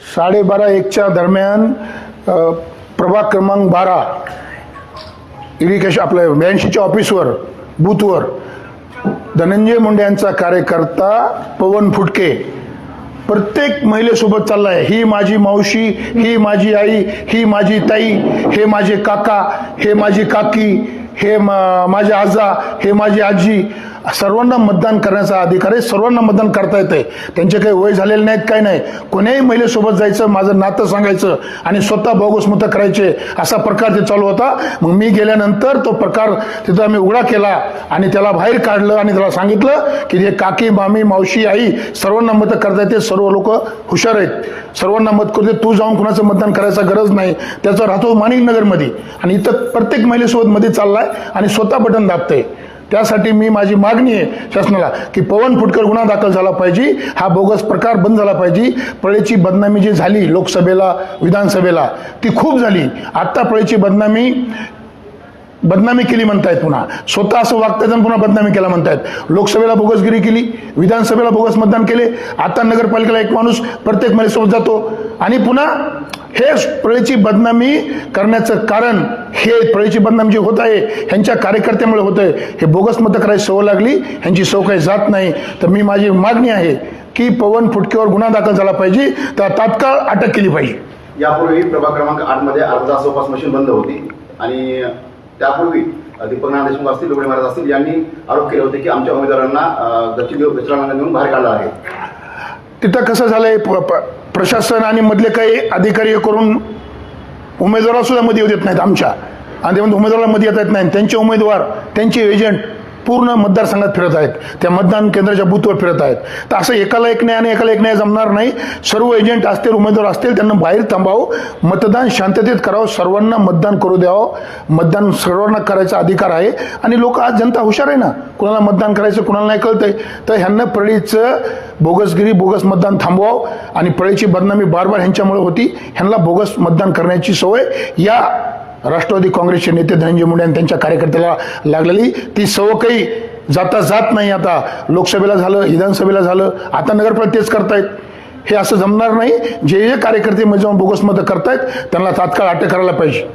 साडेबारा एकच्या दरम्यान प्रभाग क्रमांक बारा इरिगेशन आपल्या ब्याऐंशीच्या ऑफिसवर बूथवर धनंजय मुंडे यांचा कार्यकर्ता पवन फुटके प्रत्येक महिलेसोबत चाललाय. ही माझी मावशी ही माझी आई ही माझी ताई हे माझे काका हे माझी काकी हे मा- माझे आजा हे माझी आजी सर्वांना मतदान करण्याचा अधिकार आहे सर्वांना मतदान करता येते. त्यांचे काही वय झालेले नाहीत काही नाही. कोण्याही महिलेसोबत जायचं माझं नातं सांगायचं आणि स्वतः बोगस मतं करायचे असा प्रकार ते चालू होता. मग मी गेल्यानंतर तो प्रकार तिथं आम्ही उघडा केला आणि त्याला बाहेर काढलं आणि त्याला सांगितलं की हे काकी मामी मावशी आई सर्वांना मतं करता येते सर्व लोक हुशार आहेत. सर्वांना मत करते तू जाऊन कुणाचं मतदान करायचा गरज नाही. त्याचा राहतो माणिकनगरमध्ये. आणि इथं प्रत्येक महिलेसोबत मध्ये चाललाय. आणि स्वतः बटन दाबते. त्यासाठी मी माझी मागणी आहे शासनाला की पवन फुटकर गुन्हा दाखल झाला पाहिजे हा बोगस प्रकार बंद झाला पाहिजे. पळेची बदनामी जी झाली लोकसभेला विधानसभेला ती खूप झाली. आत्ता पळेची बदनामी बदनामी केली म्हणतायत पुन्हा. स्वतः असं वागतायत आणि पुन्हा बदनामी केला म्हणतायत. लोकसभेला बोगसगिरी केली विधानसभेला बोगस मतदान केले आता नगरपालिकेला एक माणूस प्रत्येक महिलेसोबत जातो. आणि पुन्हा हे प्रळेची बदनामी करण्याचं कारण हे प्रळेची बदनामी जी होत आहे ह्यांच्या कार्यकर्त्यामुळे होत आहे. हे बोगस मतं करायची सवय लागली ह्यांची सव काही जात नाही. तर मी माझी मागणी आहे की पवन फुटकेवर गुन्हा दाखल झाला पाहिजे तर तात्काळ अटक केली पाहिजे. यापूर्वी प्रभाग क्रमांक आठमध्ये अर्धा सोपास मशीन बंद होती. आणि त्यापूर्वी दीपक नाना देशमुख असतील डोबळे महाराज असतील यांनी आरोप केले होते की आमच्या उमेदवारांना अं, गच्ची विचारांना घेऊन बाहेर काढला आहे. तिथं कसं झालंय प- प- प्रशासन आणि मधले काही अधिकारी करून उमेदवाराला सुद्धा मध्ये येऊ देत नाहीत आमच्या. आणि ते म्हणतात उमेदवाराला मध्ये येता येत नाही. त्यांचे उमेदवार त्यांचे एजंट पूर्ण मतदारसंघात फिरत आहेत. त्या मतदान केंद्राच्या बूथवर फिरत आहेत. तर असं एकाला एक नाही आणि एकाला एक नाही जमणार नाही. सर्व एजंट असतील उमेदवार असतील त्यांना बाहेर थांबावं. मतदान शांततेत करावं. सर्वांना मतदान करू द्यावं. मतदान सर्वांना करायचा अधिकार आहे. आणि लोक आज जनता हुशार आहे ना? कुणाला मतदान करायचं कुणाला नाही कळतंय. तर ह्यांना प्रळीचं बोगसगिरी बोगस मतदान थांबवावं. आणि प्रळीची बदनामी बार बार ह्यांच्यामुळे होती. ह्यांना बोगस मतदान करण्याची सवय. या राष्ट्रवादी काँग्रेसचे नेते धनंजय मुंडे आणि त्यांच्या कार्यकर्त्याला लागलेली ती सवय काही जाता जात नाही आता. लोकसभेला झालं विधानसभेला झालं आता नगरपालिका तेच करतायत. हे असं जमणार नाही. जे जे कार्यकर्ते म्हणजे जाऊन बोगस मतं करतायत त्यांना तात्काळ अटक करायला पाहिजे.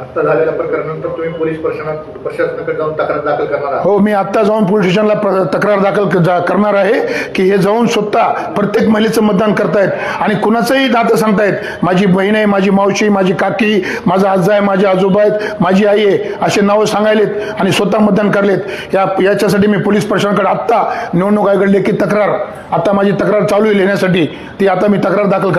आता झालेल्या प्रकरणानंतर तुम्ही पोलीस प्रशासनात प्रशासनाकडे जाऊन तक्रार दाखल करणार आहात. हो मी आत्ता जाऊन पोलीस स्टेशनला प्र- तक्रार दाखल क- जा- करणार आहे की हे जाऊन स्वतः प्रत्येक महिलेचं मतदान करतायत आणि कुणाचंही नातं सांगतायत. माझी बहीण आहे माझी मावशी माझी काकी माझा आजा आहे माझे आजोबा आहेत माझी आई आहे असे नावं सांगायलेत आणि स्वतः मतदान करलेत. या याच्यासाठी मी पोलीस प्रशासनाकडे आत्ता निवडणूक आयोगाकडे लेखी तक्रार आता माझी तक्रार चालू आहे लिहिण्यासाठी. ती आता मी तक्रार दाखल कर